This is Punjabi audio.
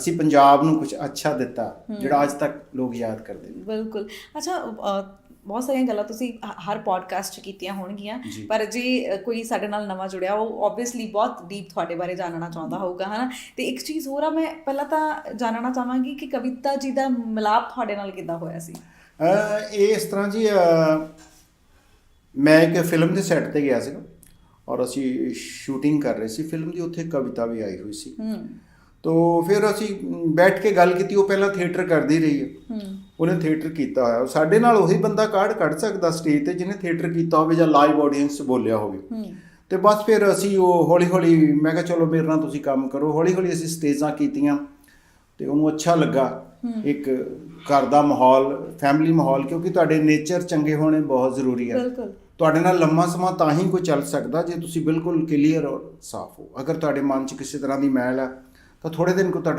ਅਸੀਂ ਪੰਜਾਬ ਨੂੰ ਕੁਝ ਅੱਛਾ ਦਿੱਤਾ ਜਿਹੜਾ ਅੱਜ ਤੱਕ ਲੋਕ ਯਾਦ ਕਰਦੇ ਨੇ। ਬਿਲਕੁਲ। ਅੱਛਾ ਬਹੁਤ ਸਾਰੀਆਂ ਗੱਲਾਂ ਤੁਸੀਂ ਹਰ ਪੋਡਕਾਸਟ 'ਚ ਕੀਤੀਆਂ ਹੋਣਗੀਆਂ। ਪਰ ਜੇ ਕੋਈ ਸਾਡੇ ਨਾਲ ਨਵਾਂ ਜੁੜਿਆ ਉਹ ਆਬਵੀਅਸਲੀ ਬਹੁਤ ਡੀਪ ਤੁਹਾਡੇ ਬਾਰੇ ਜਾਣਨਾ ਚਾਹੁੰਦਾ ਹੋਊਗਾ ਹਨਾ? ਤੇ ਇੱਕ ਚੀਜ਼ ਹੋਰ ਆ ਮੈਂ ਪਹਿਲਾਂ ਤਾਂ ਜਾਣਨਾ ਚਾਹਾਂਗੀ ਕਿ ਕਵਿਤਾ ਜੀ ਦਾ ਮਿਲਾਪ ਤੁਹਾਡੇ ਨਾਲ ਕਿੱਦਾਂ ਹੋਇਆ ਸੀ? ਇਹ ਇਸ ਤਰ੍ਹਾਂ ਜੀ ਮੈਂ ਇੱਕ ਫਿਲਮ ਦੇ ਸੈੱਟ ਤੇ ਗਿਆ ਸੀ ਔਰ ਅਸੀਂ ਸ਼ੂਟਿੰਗ ਕਰ ਰਹੇ ਸੀ। ਫਿਲਮ ਦੀ ਉੱਥੇ ਕਵਿਤਾ ਵੀ ਆਈ ਹੋਈ ਸੀ। ਹੂੰ। ਤੋ ਫਿਰ ਅਸੀਂ ਬੈਠ ਕੇ ਗੱਲ ਕੀਤੀ ਉਹ ਪਹਿਲਾਂ ਥੀਏਟਰ ਕਰਦੀ ਰਹੀ ਹੈ। ਉਹਨੇ ਥੀਏਟਰ ਕੀਤਾ ਹੋਇਆ। ਸਾਡੇ ਨਾਲ ਉਹੀ ਬੰਦਾ ਕਾਰਡ ਕੱਢ ਸਕਦਾ ਸਟੇਜ ਤੇ ਜਿਹਨੇ ਥੀਏਟਰ ਕੀਤਾ ਹੋਵੇ ਜਾਂ ਲਾਈਵ ਆਡੀਅנס 'ਚ ਬੋਲਿਆ ਹੋਵੇ। ਤੇ ਬਸ ਫਿਰ ਅਸੀਂ ਉਹ ਹੌਲੀ ਹੌਲੀ ਮੈਂ ਕਿਹਾ ਚਲੋ ਮੇਰੇ ਨਾਲ ਤੁਸੀਂ ਕੰਮ ਕਰੋ। ਹੌਲੀ ਹੌਲੀ ਅਸੀਂ ਸਟੇਜਾਂ ਕੀਤੀਆਂ ਤੇ ਉਹਨੂੰ ਅੱਛਾ ਲੱਗਾ ਇੱਕ ਘਰ ਦਾ ਮਾਹੌਲ ਫੈਮਿਲੀ ਮਾਹੌਲ ਕਿਉਂਕਿ ਤੁਹਾਡੇ ਨੇਚਰ ਚੰਗੇ ਹੋਣੇ ਬਹੁਤ ਜ਼ਰੂਰੀ ਹੈ। ਬਿਲਕੁਲ। ਤੁਹਾਡੇ ਨਾਲ ਲੰਮਾ ਸਮਾਂ ਤਾਂ ਹੀ ਕੋਈ ਚੱਲ ਸਕਦਾ ਜੇ ਤੁਸੀਂ ਬਿਲਕੁਲ ਕਲੀਅਰ ਔਰ ਸਾਫ਼ ਹੋ। ਅਗਰ ਤੁਹਾਡੇ ਮਨ 'ਚ ਕਿਸੇ ਤਰ੍ਹਾਂ ਦੀ ਮੈਲ ਹੈ ਤਾਂ ਥੋੜੇ ਦਿਨ ਕੋ ਤੁਹਾਡੇ ਨਾਲ